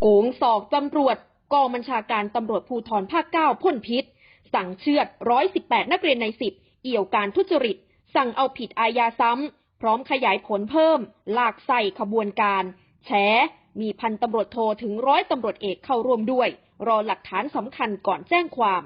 โกงสอกตำรวจกองบัญชาการตำรวจภูธรภาคเก้าพ่นพิษ สั่งเชือด118นักเรียนในสิบเอี่ยวการทุจริต สั่งเอาผิดอาญาซ้ำ พร้อมขยายผลเพิ่ม ลากใส่ขบวนการ แฉ มีพันตำรวจโทถึงร้อยตำรวจเอกเข้าร่วมด้วย รอหลักฐานสำคัญก่อนแจ้งความ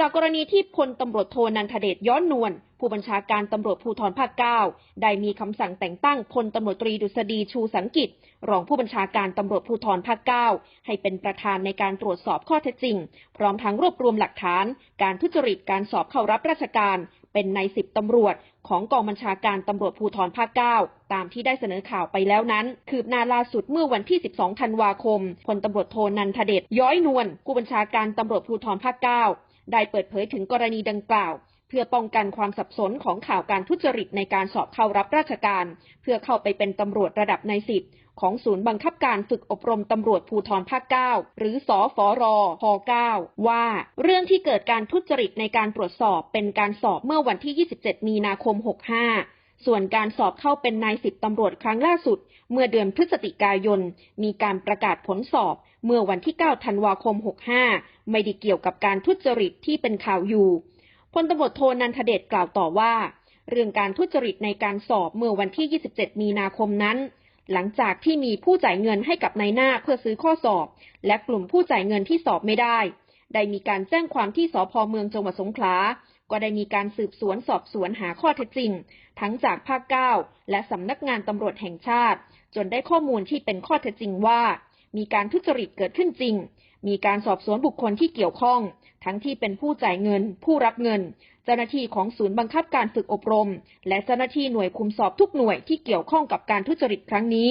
จากกรณีที่พลตำรวจโทนันทเดชย้อนนวลผู้บัญชาการตำรวจภูธรภาคเก้าได้มีคำสั่งแต่งตั้งพลตำรวจตรีดุษฎีชูสังกิจ รองผู้บัญชาการตำรวจภูธรภาคเก้าให้เป็นประธานในการตรวจสอบข้อเท็จจริง พร้อมทั้งรวบรวมหลักฐาน การทุจริตการสอบเข้ารับราชการ เป็นในสิบตำรวจของกองบัญชาการตำรวจภูธรภาคเก้าตามที่ได้เสนอข่าวไปแล้วนั้น คืบหน้าล่าสุดเมื่อวันที่ 12 ธันวาคมพลตำรวจโทนันทเดชย้อยนวลผู้บัญชาการตำรวจภูธรภาคเก้า ได้เปิดเผยถึงกรณีดังกล่าว เพื่อป้องกันความสับสนของข่าวการทุจริตในการสอบเข้ารับราชการ เพื่อเข้าไปเป็นตำรวจระดับในสิบของศูนย์บังคับการฝึกอบรมตำรวจภูธรภาค 9 หรือสอฟอรอพ9ว่า เรื่องที่เกิดการทุจริตในการตรวจสอบเป็นการสอบเมื่อวันที่ 27 มีนาคม 65 ส่วนการสอบเข้าเป็นนายสิบตำรวจครั้งล่าสุด เมื่อเดือนพฤศจิกายน มีการประกาศผลสอบเมื่อวันที่ 9 ธันวาคม 65 ไม่ได้เกี่ยวกับการทุจริตที่เป็นข่าวอยู่พลตำรวจโทนันทเดชกล่าวต่อว่า เรื่องการทุจริตในการสอบเมื่อวันที่ 27 มีนาคมนั้น หลังจากที่มีผู้จ่ายเงินให้กับนายหน้าเพื่อซื้อข้อสอบ และกลุ่มผู้จ่ายเงินที่สอบไม่ได้ ได้มีการแจ้งความที่สพเมืองจังหวัดสงขลา ก็ได้มีการสืบสวนสอบสวนหาข้อเท็จจริง ทั้งจากภาคเก้าและสำนักงานตำรวจแห่งชาติ จนได้ข้อมูลที่เป็นข้อเท็จจริงว่า มีการทุจริตเกิดขึ้นจริง มีการสอบสวนบุคคลที่เกี่ยวข้อง ทั้งที่เป็นผู้จ่ายเงิน ผู้รับเงิน เจ้าหน้าที่ของศูนย์บังคับการฝึกอบรม และเจ้าหน้าที่หน่วยคุมสอบทุกหน่วยที่เกี่ยวข้องกับการทุจริตครั้งนี้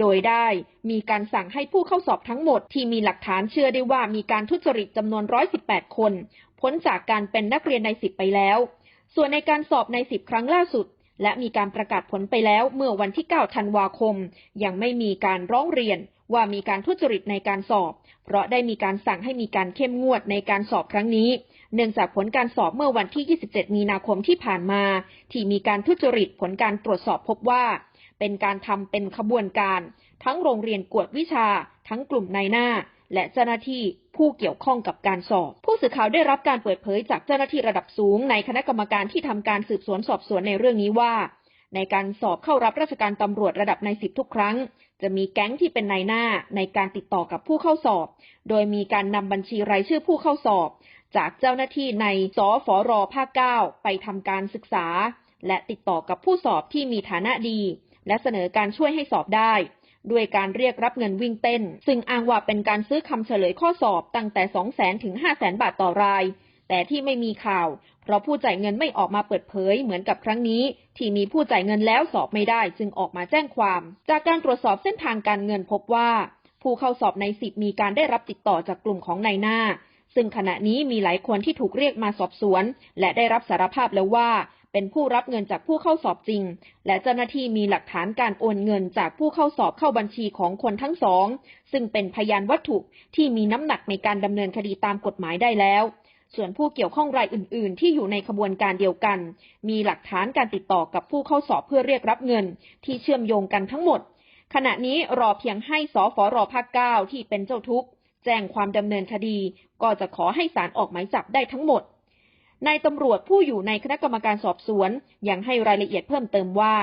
โดยได้มีการสั่งให้ผู้เข้าสอบทั้งหมดที่มีหลักฐานเชื่อได้ว่ามีการทุจริตจำนวน 118 คน พ้นจากการเป็นนักเรียนในสิบไปแล้ว ส่วนในการสอบในสิบครั้งล่าสุด และมีการประกาศผลไปแล้วเมื่อวันที่ 9 ธันวาคม ยังไม่มีการร้องเรียนว่ามีการทุจริตในการสอบ เพราะได้มีการสั่งให้มีการเข้มงวดในการสอบครั้งนี้ เนื่องจากผลการสอบเมื่อวันที่ 27 มีนาคมที่ผ่านมา ที่มีการทุจริตผลการตรวจสอบพบว่า เป็นการทำเป็นขบวนการ ทั้งโรงเรียนกวดวิชา ทั้งกลุ่มนายหน้า และเจ้าหน้าที่ผู้เกี่ยวข้องกับการสอบ ผู้สื่อข่าวได้รับการเปิดเผยจากเจ้าหน้าที่ระดับสูง ในคณะกรรมการที่ทำการสืบสวนสอบสวนในเรื่องนี้ว่า ในการสอบเข้ารับราชการตำรวจระดับในสิบทุกครั้ง จะมีแก๊งที่เป็นนายหน้าในการติดต่อกับผู้เข้าสอบ โดยมีการนำบัญชีรายชื่อผู้เข้าสอบ จากเจ้าหน้าที่ในสฟรภาค9ไปทำการศึกษา และติดต่อกับผู้สอบที่มีฐานะดี และเสนอการช่วยให้สอบได้ ด้วยการเรียกรับเงินวิ่งเต้น ซึ่งอ้างว่าเป็นการซื้อคำเฉลยข้อสอบตั้งแต่ 2 0 0 0 0 0 ถึง 5 0 0 0 0 0 บาทต่อราย แต่ที่ไม่มีข่าว เพราะผู้จ่ายเงินไม่ออกมาเปิดเผยเหมือนกับครั้งนี้ ที่มีผู้จ่ายเงินแล้วสอบไม่ได้ จึงออกมาแจ้งความ จากการตรวจสอบเส้นทางการเงินพบว่า ผู้เข้าสอบในสิบมีการได้รับติดต่อจากกลุ่มของนายหน้าซึ่งขณะนี้มีหลายคนที่ถูกเรียกมาสอบสวน และได้รับสารภาพแล้วว่า เป็นผู้รับเงินจากผู้เข้าสอบจริง และเจ้าหน้าที่มีหลักฐานการโอนเงินจากผู้เข้าสอบเข้าบัญชีของคนทั้งสอง ซึ่งเป็นพยานวัตถุที่มีน้ำหนักในการดำเนินคดีตามกฎหมายได้แล้ว ส่วนผู้เกี่ยวข้องรายอื่น ๆ ที่อยู่ในขบวนการเดียวกัน มีหลักฐานการติดต่อกับผู้เข้าสอบเพื่อเรียกรับเงิน ที่เชื่อมโยงกันทั้งหมด ขณะนี้รอเพียงให้สฟรภาคเก้าที่เป็นเจ้าทุกข์แจ้งความดำเนินคดี ก็จะขอให้ศาลออกหมายจับได้ทั้งหมด นายตำรวจผู้อยู่ในคณะกรรมการสอบสวนยังให้รายละเอียดเพิ่มเติมว่า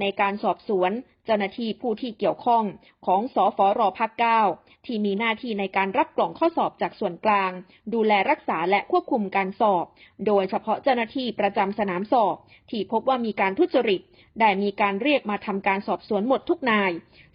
ในการสอบสวนเจ้าหน้าที่ผู้ที่เกี่ยวข้องของสฟรภาคเก้าที่มีหน้าที่ในการรับกล่องข้อสอบจากส่วนกลาง ดูแลรักษาและควบคุมการสอบ โดยเฉพาะเจ้าหน้าที่ประจำสนามสอบ ที่พบว่ามีการทุจริต ได้มีการเรียกมาทำการสอบสวนหมดทุกนาย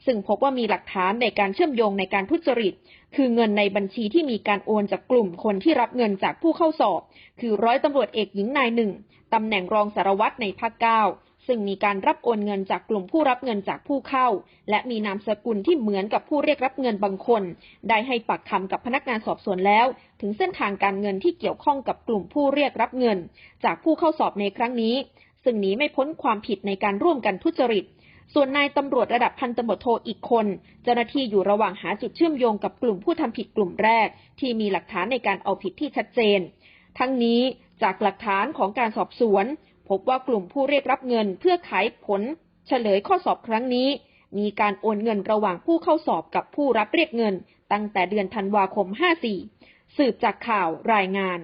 ซึ่งพบว่ามีหลักฐานในการเชื่อมโยงในการทุจริต คือเงินในบัญชีที่มีการโอนจากกลุ่มคนที่รับเงินจากผู้เข้าสอบ คือร้อยตำรวจเอกหญิงนายหนึ่งตำแหน่งรองสารวัตรในภาคเก้า ซึ่งมีการรับโอนเงินจากกลุ่มผู้รับเงินจากผู้เข้า และมีนามสกุลที่เหมือนกับผู้เรียกรับเงินบางคน ได้ให้ปากคำกับพนักงานสอบสวนแล้ว ถึงเส้นทางการเงินที่เกี่ยวข้องกับกลุ่มผู้เรียกรับเงิน จากผู้เข้าสอบในครั้งนี้ ซึ่งหนีไม่พ้นความผิดในการร่วมกันทุจริตส่วนนายตำรวจระดับพันตำรวจโทอีกคน เจ้าหน้าที่อยู่ระหว่างหาจุดเชื่อมโยงกับกลุ่มผู้ทำผิดกลุ่มแรก ที่มีหลักฐานในการเอาผิดที่ชัดเจน ทั้งนี้จากหลักฐานของการสอบสวน พบว่ากลุ่มผู้เรียกรับเงินเพื่อขายผลเฉลยข้อสอบครั้งนี้ มีการโอนเงินระหว่างผู้เข้าสอบกับผู้รับเรียกเงิน ตั้งแต่เดือนธันวาคม 54 สืบจากข่าวรายงาน